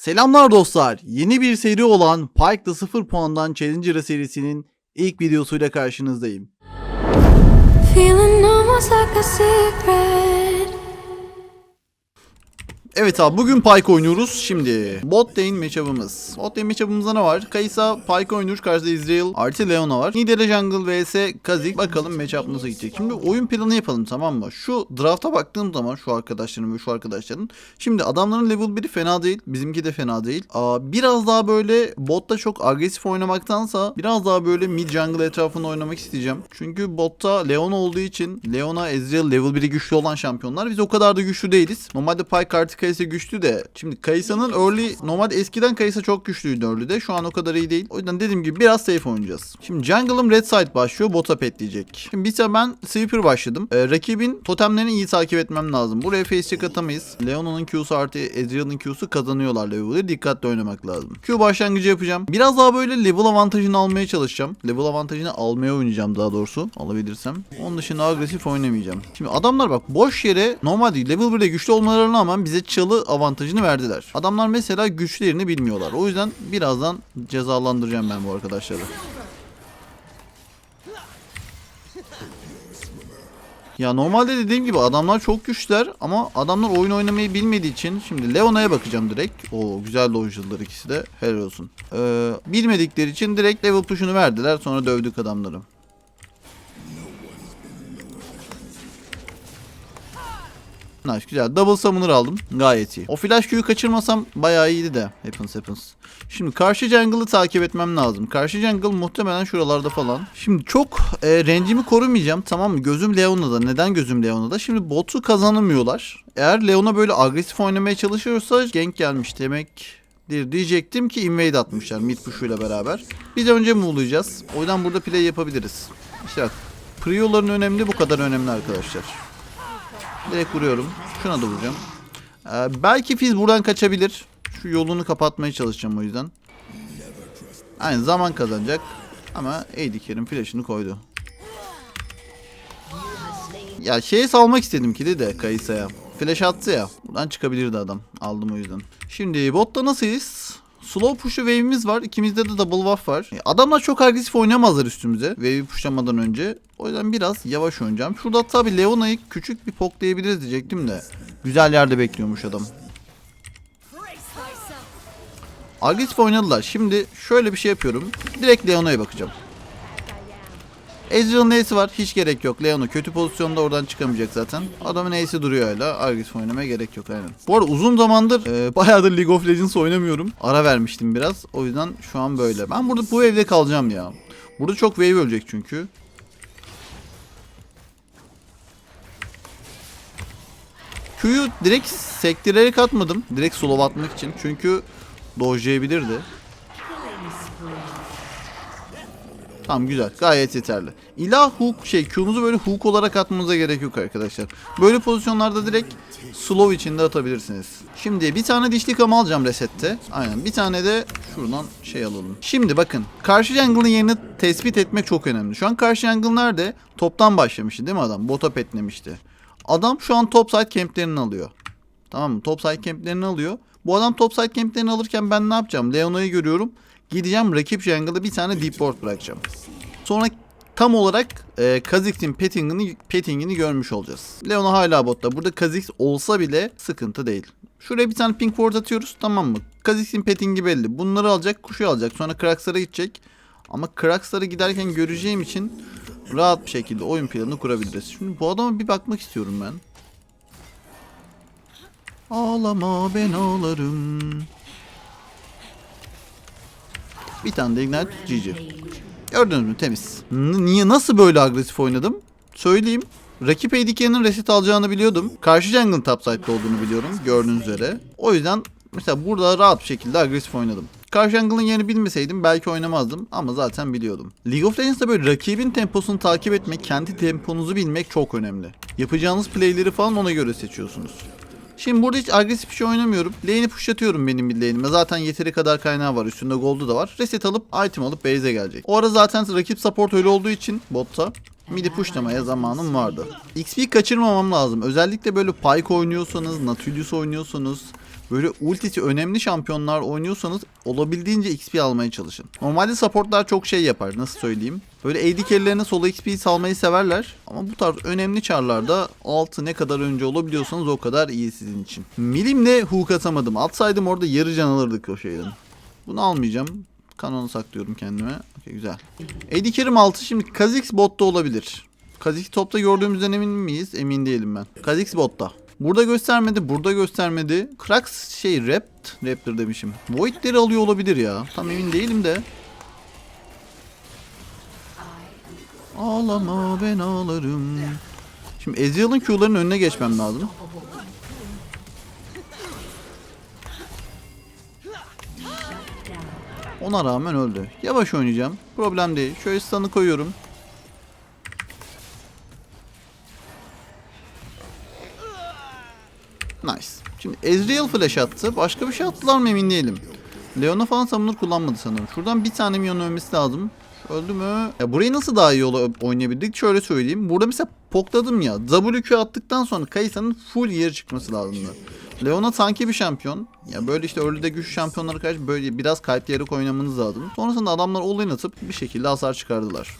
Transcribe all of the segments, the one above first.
Selamlar dostlar. Yeni bir seri olan Pike'da 0 puandan Challenger serisinin ilk videosuyla karşınızdayım. Feeling almost like a secret. Evet abi bugün Pike oynuyoruz. Şimdi bot lane matchup'ımız. Bot lane matchup'ımızda ne var? Kaysa Pike oynuyor. Karşıda Israel artı Leona var. Nidale Jungle vs Kazik. Bakalım matchup nasıl gidecek. Şimdi oyun planı yapalım tamam mı? Şu draft'a baktığım zaman şu arkadaşların ve şu arkadaşların. Şimdi adamların level 1'i fena değil. Bizimki de fena değil. Aa, biraz daha böyle botta çok agresif oynamaktansa biraz daha böyle mid jungle etrafında oynamak isteyeceğim. Çünkü botta Leona olduğu için Leona, Ezreal level 1'i güçlü olan şampiyonlar. Biz o kadar da güçlü değiliz. Normalde Pike artı Kaysa güçlü de. Şimdi Kaysa'nın early normalde eskiden Kaysa çok güçlüydü early'de. Şu an o kadar iyi değil. O yüzden dediğim gibi biraz safe oynayacağız. Şimdi jungle'ım red side başlıyor. Bota petleyecek. Şimdi bir ben sweeper başladım. Ee, rakibin totemlerini iyi takip etmem lazım. Buraya face atamayız. Leona'nın Q'su artı Ezreal'ın Q'su kazanıyorlar level'ı. Dikkatli oynamak lazım. Q başlangıcı yapacağım. Biraz daha böyle level avantajını almaya çalışacağım. Level avantajını almaya oynayacağım daha doğrusu. Alabilirsem. Onun dışında agresif oynamayacağım. Şimdi adamlar bak boş yere normal değil. Level 1'de güçlü olmalarına rağmen bize çalı avantajını verdiler. Adamlar mesela güçlerini bilmiyorlar. O yüzden birazdan cezalandıracağım ben bu arkadaşları. Ya normalde dediğim gibi adamlar çok güçler ama adamlar oyun oynamayı bilmediği için şimdi Leona'ya bakacağım direkt. Oo güzel dojladılar ikisi de. Helal olsun. Ee, bilmedikleri için direkt level tuşunu verdiler sonra dövdük adamları. Nice güzel. Double summoner aldım. Gayet iyi. O flash Q'yu kaçırmasam bayağı iyiydi de. Happens happens. Şimdi karşı jungle'ı takip etmem lazım. Karşı jungle muhtemelen şuralarda falan. Şimdi çok e, range'imi korumayacağım tamam mı? Gözüm Leona'da. Neden gözüm Leona'da? Şimdi botu kazanamıyorlar. Eğer Leona böyle agresif oynamaya çalışıyorsa gank gelmiş demek diyecektim ki invade atmışlar mid push'uyla beraber. Biz önce move'layacağız. O yüzden burada play yapabiliriz. İşte bak. Önemli bu kadar önemli arkadaşlar. Direkt vuruyorum. Şuna da vuracağım. Ee, belki Fizz buradan kaçabilir. Şu yolunu kapatmaya çalışacağım o yüzden. Aynı zaman kazanacak. Ama Carry'in flash'ını koydu. Ya şeye salmak istedim kili de Kayısa'ya. Flash attı ya. Buradan çıkabilirdi adam. Aldım o yüzden. Şimdi botta nasılız? Slow push'u wave'imiz var. İkimizde de double buff var. E, Adamlar çok agresif oynamazlar üstümüze. Wave'i pushlamadan önce. O yüzden biraz yavaş oynayacağım. Şurada tabii Leona'yı küçük bir poklayabiliriz diyecektim de. Güzel yerde bekliyormuş adam. Agresif oynadılar. Şimdi şöyle bir şey yapıyorum. Direkt Leona'ya bakacağım. Ezreal'ın Ace'i var. Hiç gerek yok. Leona kötü pozisyonda oradan çıkamayacak zaten. Adamın Ace'i duruyor hala. Agresif oynamaya gerek yok aynen. Bu arada uzun zamandır e, bayağıdır League of Legends oynamıyorum. Ara vermiştim biraz. O yüzden şu an böyle. Ben burada bu evde kalacağım ya. Burada çok wave ölecek çünkü. Q'yu direkt sektirerek atmadım. Direkt slow atmak için. Çünkü dojlayabilirdi. Tamam güzel. Gayet yeterli. İlla hook şey Q'nuzu böyle hook olarak atmanıza gerek yok arkadaşlar. Böyle pozisyonlarda direkt slow içinde atabilirsiniz. Şimdi bir tane dişli kam alacağım resette. Aynen. Bir tane de şuradan şey alalım. Şimdi bakın. Karşı jungle'ın yerini tespit etmek çok önemli. Şu an karşı jungle nerede? Toptan başlamıştı değil mi adam? Bota petlemişti. Adam şu an top side camplerini alıyor. Tamam mı? Top side camplerini alıyor. Bu adam top side camplerini alırken ben ne yapacağım? Leona'yı görüyorum. Gideceğim rakip jungle'da bir tane deep ward bırakacağım. Sonra tam olarak e, Kha'Zix'in pettingini, pettingini görmüş olacağız. Leona hala botta. Burada Kha'Zix olsa bile sıkıntı değil. Şuraya bir tane pink ward atıyoruz tamam mı? Kha'Zix'in pettingi belli. Bunları alacak, kuşu alacak. Sonra Krax'lara gidecek. Ama Krax'lara giderken göreceğim için rahat bir şekilde oyun planını kurabiliriz. Şimdi bu adama bir bakmak istiyorum ben. Ağlama ben ağlarım. Bir tane de ignite GG. Gördünüz mü temiz. Niye nasıl böyle agresif oynadım? Söyleyeyim. Rakip ADK'nin reset alacağını biliyordum. Karşı jungle topside'da olduğunu biliyorum gördüğünüz üzere. O yüzden mesela burada rahat bir şekilde agresif oynadım. Karşı jungle'ın yerini bilmeseydim belki oynamazdım ama zaten biliyordum. League of Legends'da böyle rakibin temposunu takip etmek, kendi temponuzu bilmek çok önemli. Yapacağınız playleri falan ona göre seçiyorsunuz. Şimdi burada hiç agresif bir şey oynamıyorum. Lane'i pushlatıyorum benim bir lane'ime. Zaten yeteri kadar kaynağı var. Üstünde gold'u da var. Reset alıp item alıp base'e gelecek. O ara zaten rakip support öyle olduğu için botta midi pushlamaya zamanım vardı. XP kaçırmamam lazım. Özellikle böyle Pyke oynuyorsanız, Nautilus oynuyorsanız böyle ultisi önemli şampiyonlar oynuyorsanız olabildiğince XP almaya çalışın. Normalde supportlar çok şey yapar nasıl söyleyeyim. Böyle AD carry'lerine solo XP salmayı severler. Ama bu tarz önemli çarlarda altı ne kadar önce olabiliyorsanız o kadar iyi sizin için. Milimle hook atamadım. Atsaydım orada yarı can alırdık o şeyden. Bunu almayacağım. Kanonu saklıyorum kendime. Okey güzel. AD Carry'm 6 şimdi Kha'Zix botta olabilir. Kha'Zix topta gördüğümüzden emin miyiz? Emin değilim ben. Kha'Zix botta. Burada göstermedi, burada göstermedi. Krax şey Rapt, Raptor demişim. Void'leri alıyor olabilir ya. Tam emin değilim de. Ağlama ben ağlarım. Şimdi Ezreal'ın Q'larının önüne geçmem lazım. Ona rağmen öldü. Yavaş oynayacağım. Problem değil. Şöyle stun'ı koyuyorum. Nice. Şimdi Ezreal flash attı. Başka bir şey attılar mı emin değilim. Leona falan summoner kullanmadı sanırım. Şuradan bir tane minyon ölmesi lazım. Öldü mü? Ya burayı nasıl daha iyi oynayabildik? Şöyle söyleyeyim. Burada mesela pokladım ya. WQ attıktan sonra Kayısa'nın full yeri çıkması lazımdı. Leona tanki bir şampiyon. Ya böyle işte early'de güçlü şampiyonlara karşı böyle biraz kayıtlayarak oynamanız lazım. Sonrasında adamlar all atıp bir şekilde hasar çıkardılar.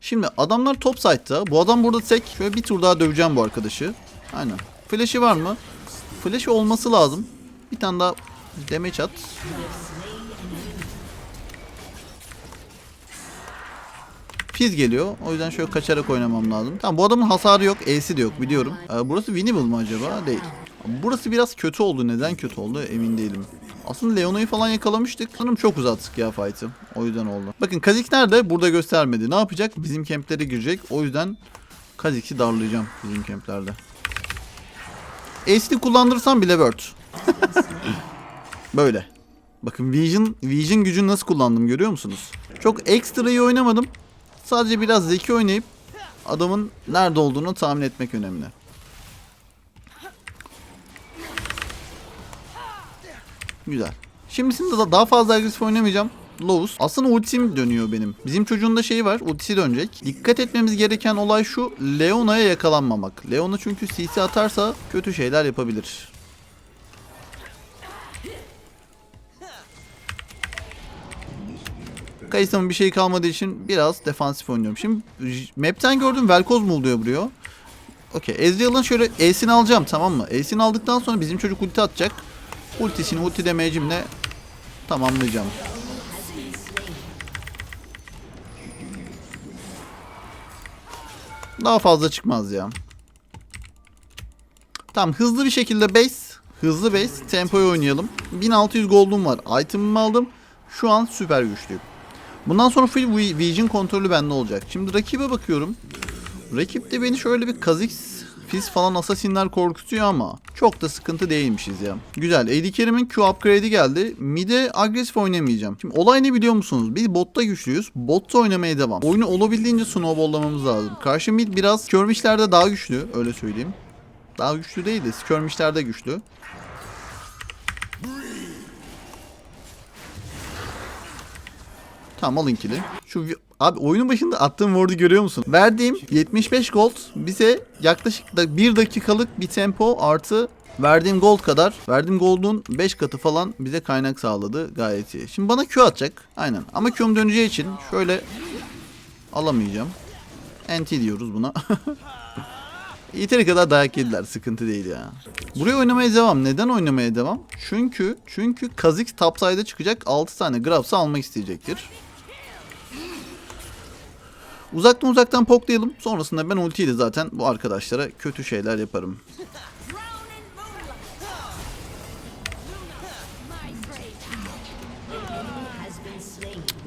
Şimdi adamlar top side'da. Bu adam burada tek. Şöyle bir tur daha döveceğim bu arkadaşı. Aynen. Flash'i var mı? Flash'i olması lazım. Bir tane daha damage at. Fizz geliyor. O yüzden şöyle kaçarak oynamam lazım. Tamam bu adamın hasarı yok. E'si de yok biliyorum. Ee, burası winnable mı acaba? Değil. Burası biraz kötü oldu. Neden kötü oldu emin değilim. Aslında Leona'yı falan yakalamıştık. Sanırım çok uzattık ya fight'ı. O yüzden oldu. Bakın Kazik nerede? Burada göstermedi. Ne yapacak? Bizim kemplere girecek. O yüzden Kazik'i darlayacağım bizim kemplerde. Ace'li kullandırsam bile word. Böyle. Bakın Vision, Vision gücünü nasıl kullandım görüyor musunuz? Çok ekstra iyi oynamadım. Sadece biraz zeki oynayıp adamın nerede olduğunu tahmin etmek önemli. Güzel. Şimdisinde da daha fazla agresif oynamayacağım. Lovus. Aslında ultim dönüyor benim. Bizim çocuğun da şeyi var. Ultisi dönecek. Dikkat etmemiz gereken olay şu. Leona'ya yakalanmamak. Leona çünkü CC atarsa kötü şeyler yapabilir. Kayısa'nın bir şey kalmadığı için biraz defansif oynuyorum. Şimdi map'ten gördüm Velkoz mu oluyor buraya? Okey. Ezreal'ın şöyle E'sini alacağım tamam mı? E'sini aldıktan sonra bizim çocuk ulti atacak. Ultisini ulti damage'imle tamamlayacağım. Daha fazla çıkmaz ya. Tamam hızlı bir şekilde base. Hızlı base. Tempoyu oynayalım. 1600 gold'um var. Item'ımı aldım. Şu an süper güçlüyüm. Bundan sonra full Vi- Vision kontrolü bende olacak. Şimdi rakibe bakıyorum. Rakip de beni şöyle bir Kha'Zix, Fizz falan Assassin'ler korkutuyor ama çok da sıkıntı değilmişiz ya. Güzel. AD Carry'min Q upgrade'i geldi. Mid'e agresif oynamayacağım. Şimdi olay ne biliyor musunuz? Biz botta güçlüyüz. Botta oynamaya devam. Oyunu olabildiğince snowball'lamamız lazım. Karşı mid biraz Skirmish'lerde daha güçlü. Öyle söyleyeyim. Daha güçlü değil de Skirmish'lerde güçlü. Tamam alın kili. Şu abi oyunun başında attığım ward'u görüyor musun? Verdiğim 75 gold bize yaklaşık da 1 dakikalık bir tempo artı verdiğim gold kadar verdiğim gold'un 5 katı falan bize kaynak sağladı gayet iyi. Şimdi bana Q atacak. Aynen. Ama Q'm döneceği için şöyle alamayacağım. NT diyoruz buna. Yeteri kadar dayak yediler. Sıkıntı değil ya. Buraya oynamaya devam. Neden oynamaya devam? Çünkü çünkü Kha'Zix topside'a çıkacak. 6 tane Grabs'ı almak isteyecektir. Uzaktan uzaktan poklayalım. Sonrasında ben ultiyle zaten bu arkadaşlara kötü şeyler yaparım.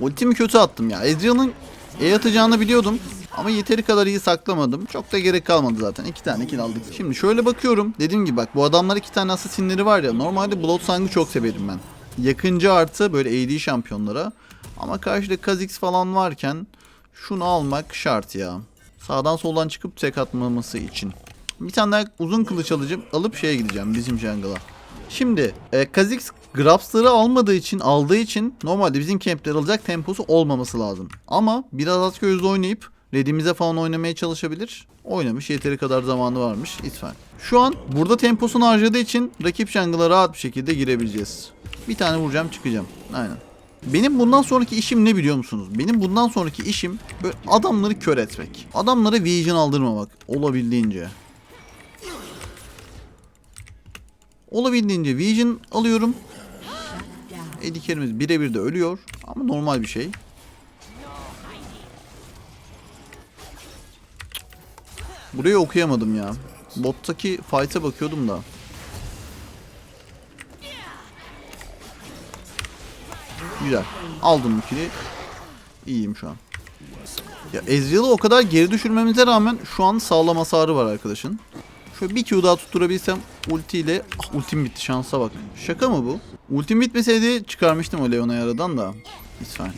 Ultimi kötü attım ya. Ezreal'ın E atacağını biliyordum. Ama yeteri kadar iyi saklamadım. Çok da gerek kalmadı zaten. İki tane kill aldık. Şimdi şöyle bakıyorum. Dediğim gibi bak bu adamlar iki tane assassinleri var ya. Normalde Bloodsong'u çok severim ben. Yakıncı artı böyle AD şampiyonlara. Ama karşıda Kha'Zix falan varken şunu almak şart ya. Sağdan soldan çıkıp tek atmaması için. Bir tane daha uzun kılıç alacağım. Alıp şeye gideceğim bizim jungle'a. Şimdi e, Kha'Zix Grabs'ları almadığı için aldığı için normalde bizim kempler alacak temposu olmaması lazım. Ama biraz az gözle oynayıp Redimize falan oynamaya çalışabilir. Oynamış yeteri kadar zamanı varmış. Fine. Şu an burada temposunu harcadığı için rakip jungle'a rahat bir şekilde girebileceğiz. Bir tane vuracağım çıkacağım. Aynen. Benim bundan sonraki işim ne biliyor musunuz? Benim bundan sonraki işim böyle adamları kör etmek. Adamlara vision aldırmamak. Olabildiğince. Olabildiğince vision alıyorum. Eddie Carey'miz birebir de ölüyor. Ama normal bir şey. Burayı okuyamadım ya. Bottaki fight'a bakıyordum da. Güzel. Aldım bu. İyiyim şu an. Ya Ezreal'ı o kadar geri düşürmemize rağmen şu an sağlam hasarı var arkadaşın. Şöyle bir Q daha tutturabilsem ultiyle... Ah ultim bitti şansa bak. Şaka mı bu? Ultim bitmeseydi çıkarmıştım o Leona'yı aradan da. Fine.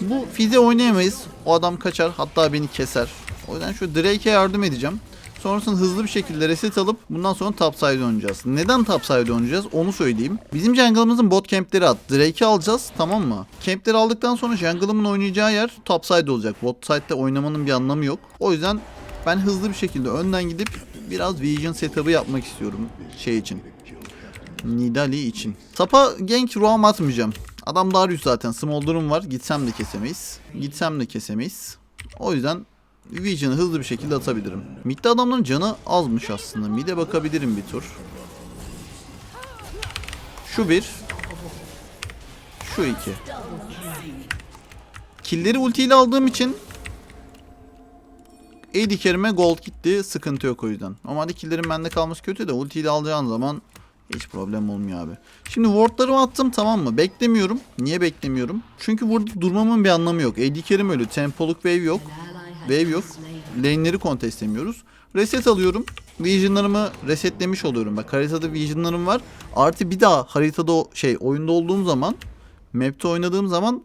Bu Fize oynayamayız. O adam kaçar hatta beni keser. O yüzden şu Drake'e yardım edeceğim. Sonrasında hızlı bir şekilde reset alıp bundan sonra topside oynayacağız. Neden topside oynayacağız onu söyleyeyim. Bizim jungle'ımızın bot campleri at. Drake'i alacağız tamam mı? Campleri aldıktan sonra jungle'ımın oynayacağı yer topside olacak. Bot side'de oynamanın bir anlamı yok. O yüzden ben hızlı bir şekilde önden gidip biraz vision setup'ı yapmak istiyorum şey için. Nidali için. Tapa gank roam atmayacağım. Adam Darius zaten. Smolder'ım var. Gitsem de kesemeyiz. Gitsem de kesemeyiz. O yüzden Vision'ı hızlı bir şekilde atabilirim. Mid'de adamların canı azmış aslında. Mid'e bakabilirim bir tur. Şu bir. Şu iki. Killleri ultiyle aldığım için AD carry'me gold gitti. Sıkıntı yok o yüzden. Normalde killerin bende kalması kötü de ultiyle alacağın zaman hiç problem olmuyor abi. Şimdi wardlarımı attım tamam mı? Beklemiyorum. Niye beklemiyorum? Çünkü burada durmamın bir anlamı yok. AD carry'm ölü. Tempoluk wave yok. Wave yok. Lane'leri kontestlemiyoruz. Reset alıyorum. Vision'larımı resetlemiş oluyorum. Bak haritada vision'larım var. Artı bir daha haritada o şey oyunda olduğum zaman map'te oynadığım zaman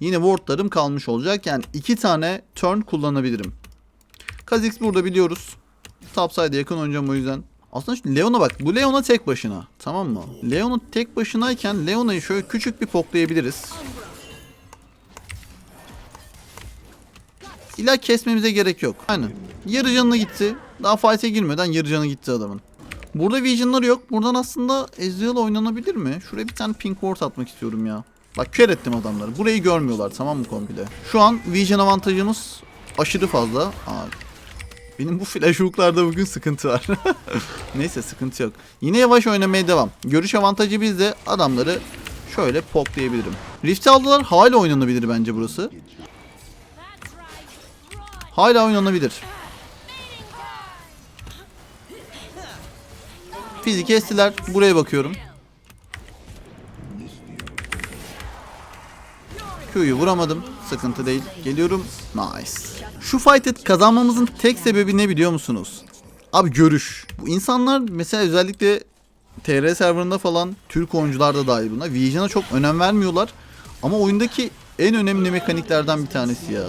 yine wardlarım kalmış olacak. Yani iki tane turn kullanabilirim. Kha'Zix burada biliyoruz. Topside'e yakın oynayacağım o yüzden. Aslında şu Leon'a bak. Bu Leon'a tek başına. Tamam mı? Leon'a tek başınayken Leona'yı şöyle küçük bir poklayabiliriz. İlla kesmemize gerek yok. Aynen. Yarı canına gitti. Daha fight'e girmeden yarı canı gitti adamın. Burada vision'ları yok. Buradan aslında Ezreal oynanabilir mi? Şuraya bir tane pink ward atmak istiyorum ya. Bak kör ettim adamları. Burayı görmüyorlar tamam mı komple? Şu an vision avantajımız aşırı fazla. Aa, benim bu flash hook'larda bugün sıkıntı var. Neyse sıkıntı yok. Yine yavaş oynamaya devam. Görüş avantajı bizde. Adamları şöyle poklayabilirim. Rift'i aldılar. Hala oynanabilir bence burası. Hala oynanabilir. Fizik kestiler. Buraya bakıyorum. Q'yu vuramadım. Sıkıntı değil. Geliyorum. Nice. Şu fight'ı kazanmamızın tek sebebi ne biliyor musunuz? Abi görüş. Bu insanlar mesela özellikle TR serverında falan Türk oyuncular da dahil buna. Vision'a çok önem vermiyorlar. Ama oyundaki en önemli mekaniklerden bir tanesi ya.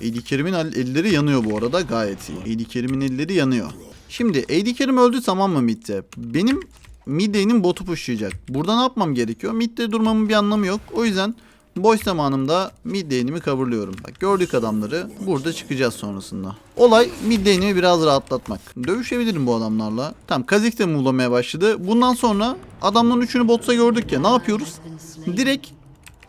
AD Kerim'in el- elleri yanıyor bu arada gayet iyi. AD Kerim'in elleri yanıyor. Şimdi AD Kerim öldü tamam mı midde? Benim mid lane'im botu pushlayacak. Burada ne yapmam gerekiyor? Midde durmamın bir anlamı yok. O yüzden boş zamanımda mid lane'imi coverlıyorum. Bak gördük adamları. Burada çıkacağız sonrasında. Olay mid lane'imi biraz rahatlatmak. Dövüşebilirim bu adamlarla. Tamam Kazik de muğlamaya başladı. Bundan sonra adamların üçünü botsa gördük ya. Ne yapıyoruz? Direkt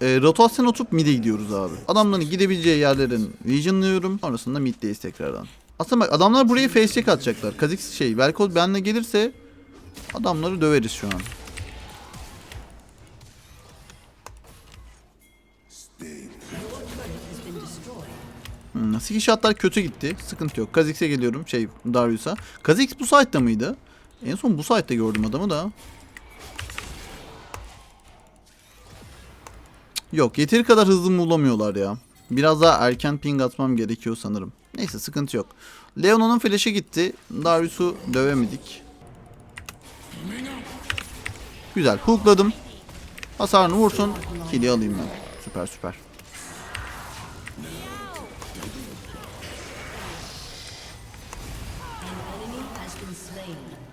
e, rotasyon oturup mid'e gidiyoruz abi. Adamların gidebileceği yerlerin visionlıyorum. Sonrasında mid'deyiz tekrardan. Aslında bak adamlar buraya face check atacaklar. Kazik şey Velkoz benle gelirse adamları döveriz şu an. Hmm, Nasıl shotlar kötü gitti. Sıkıntı yok. Kazix'e geliyorum. Şey Darius'a. Kazix bu site'da mıydı? En son bu site'da gördüm adamı da. Yok yeteri kadar hızlı bulamıyorlar ya. Biraz daha erken ping atmam gerekiyor sanırım. Neyse sıkıntı yok. Leona'nın flash'ı gitti. Darius'u dövemedik. Güzel hookladım. Hasarını vursun. Kill'i alayım ben. Süper süper.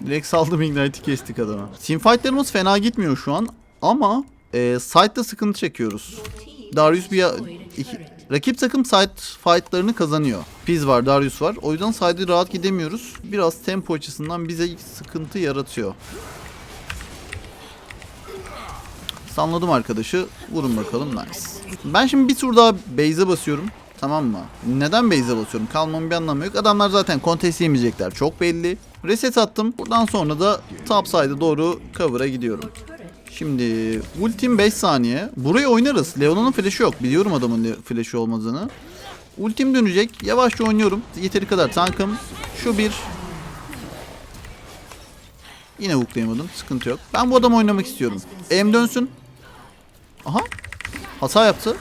Direkt saldım Ignite'i kestik adama. Teamfight'larımız fena gitmiyor şu an ama e, side'da sıkıntı çekiyoruz. Darius bir iki, Rakip takım side fightlarını kazanıyor. Piz var, Darius var. O yüzden side'ı rahat gidemiyoruz. Biraz tempo açısından bize sıkıntı yaratıyor. Sanladım arkadaşı. Vurun bakalım nice. Ben şimdi bir tur daha base'e basıyorum. Tamam mı? Neden base'e basıyorum? Kalmamın bir anlamı yok. Adamlar zaten contest yemeyecekler. Çok belli. Reset attım. Buradan sonra da top side'a doğru cover'a gidiyorum. Şimdi ultim 5 saniye. Burayı oynarız. Leona'nın flash'ı yok. Biliyorum adamın flash'ı olmadığını. Ultim dönecek. Yavaşça oynuyorum. Yeteri kadar tankım. Şu bir. Yine hooklayamadım. Sıkıntı yok. Ben bu adamı oynamak istiyorum. M dönsün. Aha. Hata yaptı.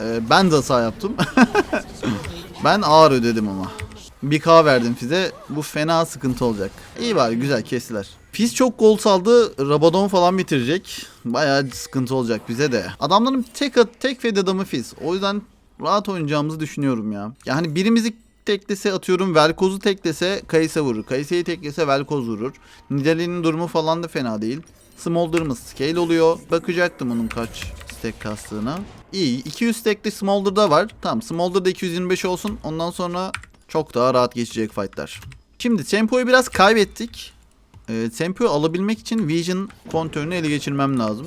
Ee, ben de hata yaptım. ben ağır ödedim ama. Bir K verdim Fize. Bu fena sıkıntı olacak. İyi bari güzel kestiler. Fiz çok gol saldı. Rabadon falan bitirecek. Bayağı sıkıntı olacak bize de. Adamların tek tek fed adamı Fiz. O yüzden rahat oynayacağımızı düşünüyorum ya. Yani birimizi teklese atıyorum Velkoz'u teklese Kayse vurur. Kayse'yi teklese Velkoz vurur. Nidalee'nin durumu falan da fena değil. Smolder'ımız scale oluyor. Bakacaktım onun kaç stack kastığına. İyi. 200 stack de Smolder'da var. Tamam Smolder'da 225 olsun. Ondan sonra çok daha rahat geçecek fightlar. Şimdi tempoyu biraz kaybettik. Ee, tempoyu alabilmek için Vision kontörünü ele geçirmem lazım.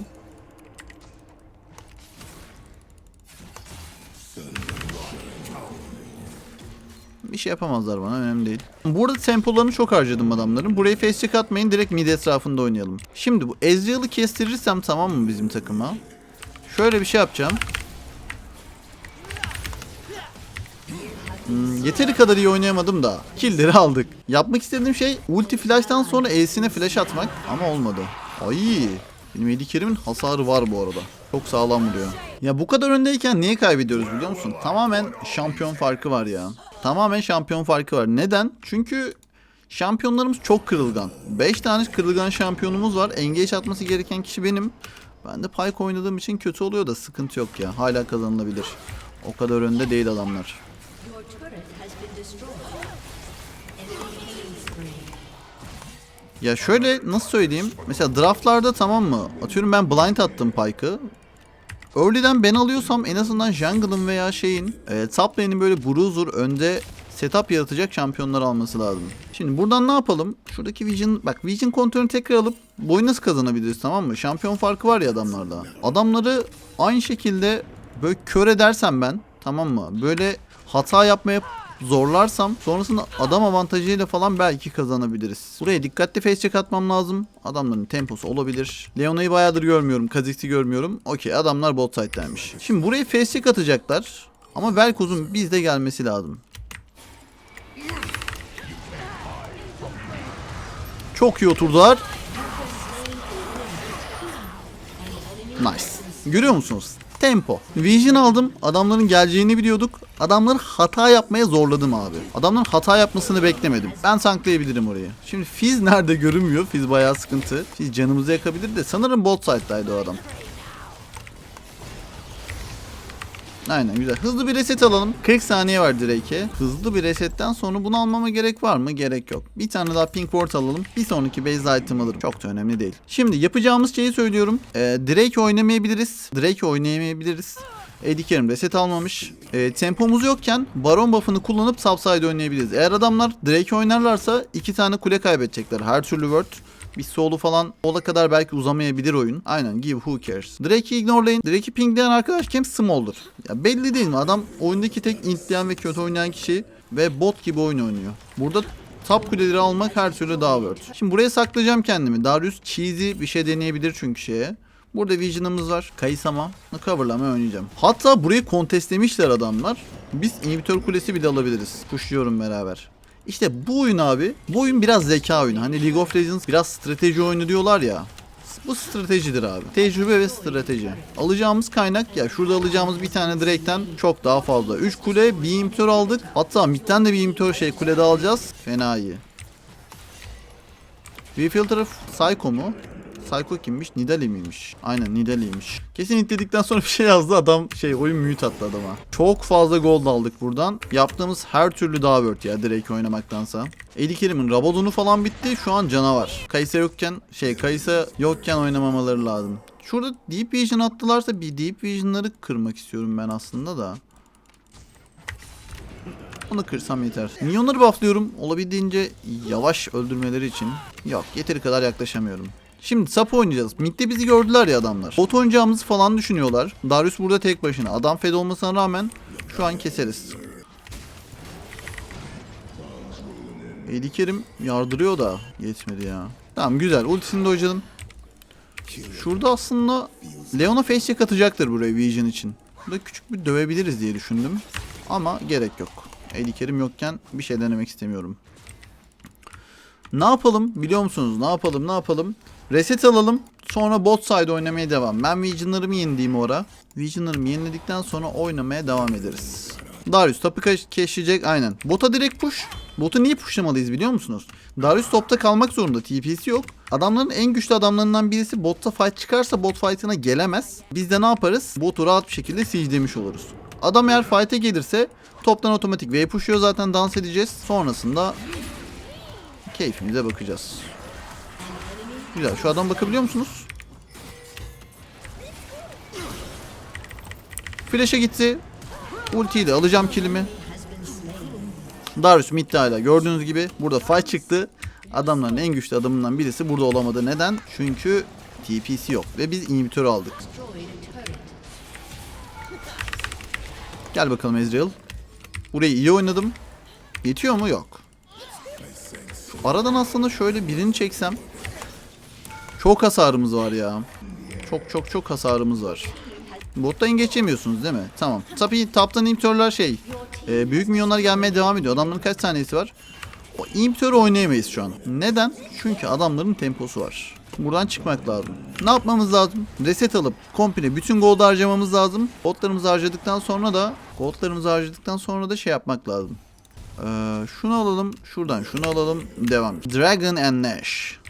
Bir şey yapamazlar bana önemli değil. Burada tempolarını çok harcadım adamların. Burayı face atmayın direkt mid etrafında oynayalım. Şimdi bu Ezreal'ı kestirirsem tamam mı bizim takıma? Şöyle bir şey yapacağım. Hmm, yeteri kadar iyi oynayamadım da killleri aldık. Yapmak istediğim şey ulti flash'tan sonra E'sine flash atmak ama olmadı. Ay benim Eddie Kerim'in hasarı var bu arada. Çok sağlam vuruyor. Ya bu kadar öndeyken niye kaybediyoruz biliyor musun? Tamamen şampiyon farkı var ya. Tamamen şampiyon farkı var. Neden? Çünkü şampiyonlarımız çok kırılgan. 5 tane kırılgan şampiyonumuz var. Engage atması gereken kişi benim. Ben de Pyke oynadığım için kötü oluyor da sıkıntı yok ya. Hala kazanılabilir. O kadar önde değil adamlar. Ya şöyle nasıl söyleyeyim? Mesela draftlarda tamam mı? Atıyorum ben blind attım Pyke'ı. Early'den ben alıyorsam en azından jungle'ın veya şeyin e, top lane'in böyle bruiser önde setup yaratacak şampiyonlar alması lazım. Şimdi buradan ne yapalım? Şuradaki Vision, bak Vision kontrolünü tekrar alıp boyu nasıl kazanabiliriz tamam mı? Şampiyon farkı var ya adamlarda. Adamları aynı şekilde böyle kör edersem ben tamam mı? Böyle hata yapmaya zorlarsam sonrasında adam avantajıyla falan belki kazanabiliriz. Buraya dikkatli face check atmam lazım. Adamların temposu olabilir. Leona'yı bayağıdır görmüyorum. Kha'Zix'i görmüyorum. Okey adamlar bot side'daymış. Şimdi buraya face check atacaklar. Ama Velkoz'un bizde gelmesi lazım. Çok iyi oturdular. Nice. Görüyor musunuz? Tempo. Vision aldım. Adamların geleceğini biliyorduk. Adamları hata yapmaya zorladım abi. Adamların hata yapmasını beklemedim. Ben tanklayabilirim orayı. Şimdi Fizz nerede görünmüyor. Fizz bayağı sıkıntı. Fizz canımızı yakabilir de sanırım bot side'daydı o adam. Aynen güzel. Hızlı bir reset alalım. 40 saniye var Drake'e. Hızlı bir resetten sonra bunu almama gerek var mı? Gerek yok. Bir tane daha pink ward alalım. Bir sonraki base item alırım. Çok da önemli değil. Şimdi yapacağımız şeyi söylüyorum. Ee, Drake oynamayabiliriz. Drake oynayamayabiliriz. Eddie Kerim reset almamış. Ee, tempomuz yokken Baron buff'ını kullanıp subside oynayabiliriz. Eğer adamlar Drake oynarlarsa iki tane kule kaybedecekler. Her türlü word. Bir solu falan ola kadar belki uzamayabilir oyun. Aynen give who cares. Drake'i ignorelayın. Drake'i pingleyen arkadaş kim? Smolder. Ya belli değil mi? Adam oyundaki tek intleyen ve kötü oynayan kişi ve bot gibi oyun oynuyor. Burada top kuleleri almak her türlü daha worth. Şimdi buraya saklayacağım kendimi. Darius cheesy bir şey deneyebilir çünkü şeye. Burada Vision'ımız var. Kayısama. Coverlama oynayacağım. Hatta burayı kontestlemişler adamlar. Biz inhibitör kulesi bile alabiliriz. Pushluyorum beraber. İşte bu oyun abi. Bu oyun biraz zeka oyunu. Hani League of Legends biraz strateji oyunu diyorlar ya. Bu stratejidir abi. Tecrübe ve strateji. Alacağımız kaynak ya şurada alacağımız bir tane Drake'ten çok daha fazla. 3 kule, bir imitör aldık. Hatta midden de bir imitör şey kulede alacağız. Fena iyi. V-Filter Psycho mu? Psycho kimmiş? Nidali miymiş? Aynen Nidali'ymiş. Kesin itledikten sonra bir şey yazdı adam şey oyun mute attı adama. Çok fazla gold aldık buradan. Yaptığımız her türlü daha worth ya Drake oynamaktansa. Eddie Kerim'in Rabadon'u falan bitti. Şu an canavar. Kaysa yokken şey Kaysa yokken oynamamaları lazım. Şurada Deep Vision attılarsa bir Deep Vision'ları kırmak istiyorum ben aslında da. Onu kırsam yeter. Minyonları bufflıyorum. Olabildiğince yavaş öldürmeleri için. Yok yeteri kadar yaklaşamıyorum. Şimdi sap oynayacağız. Mid'de bizi gördüler ya adamlar. Bot oynayacağımızı falan düşünüyorlar. Darius burada tek başına. Adam fed olmasına rağmen şu an keseriz. Eli Kerim yardırıyor da yetmedi ya. Tamam güzel. Ultisini de hocadım. Şurada aslında Leona face check buraya Vision için. Burada küçük bir dövebiliriz diye düşündüm. Ama gerek yok. Eli Kerim yokken bir şey denemek istemiyorum. Ne yapalım biliyor musunuz? Ne yapalım ne yapalım? Reset alalım. Sonra bot side oynamaya devam. Ben Vision'larımı yenileyim o ara. Vision'larımı yeniledikten sonra oynamaya devam ederiz. Darius keş- keşleyecek aynen. Bota direkt push. Botu niye pushlamalıyız biliyor musunuz? Darius topta kalmak zorunda. TP'si yok. Adamların en güçlü adamlarından birisi botta fight çıkarsa bot fight'ına gelemez. Biz de ne yaparız? Botu rahat bir şekilde siege'lemiş oluruz. Adam eğer fight'e gelirse toptan otomatik wave push'uyor zaten dans edeceğiz. Sonrasında keyfimize bakacağız. Güzel. Şu adam bakabiliyor musunuz? Flash'e gitti. Ultiyi de alacağım kilimi. Darius midde hala. Gördüğünüz gibi burada fight çıktı. Adamların en güçlü adamından birisi burada olamadı. Neden? Çünkü TP'si yok. Ve biz inhibitörü aldık. Gel bakalım Ezreal. Burayı iyi oynadım. Yetiyor mu? Yok. Aradan aslında şöyle birini çeksem. Çok hasarımız var ya. Çok çok çok hasarımız var. Bottan geçemiyorsunuz değil mi? Tamam. Tabii taptan inhibitörler şey. e, büyük milyonlar gelmeye devam ediyor. Adamların kaç tanesi var? O inhibitörü oynayamayız şu an. Neden? Çünkü adamların temposu var. Buradan çıkmak lazım. Ne yapmamız lazım? Reset alıp komple bütün gold harcamamız lazım. Goldlarımızı harcadıktan sonra da goldlarımızı harcadıktan sonra da şey yapmak lazım. Ee, şunu alalım. Şuradan şunu alalım. Devam. Dragon and Nash.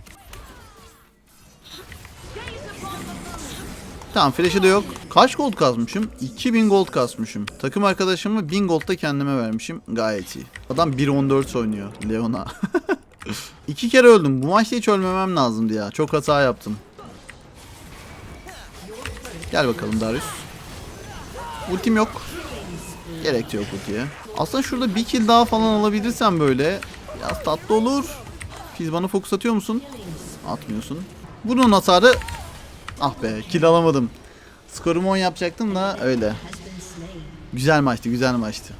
Tamam flash'ı da yok. Kaç gold kasmışım? 2000 gold kasmışım. Takım arkadaşımı 1000 gold da kendime vermişim. Gayet iyi. Adam 1.14 oynuyor. Leona. İki kere öldüm. Bu maçta hiç ölmemem lazımdı ya. Çok hata yaptım. Gel bakalım Darius. Ultim yok. Gerek yok ultiye. Aslında şurada bir kill daha falan alabilirsem böyle biraz tatlı olur. Fiz bana fokus atıyor musun? Atmıyorsun. Bunun hasarı Ah be kill alamadım. Skorumu 10 yapacaktım da öyle. Güzel maçtı güzel maçtı.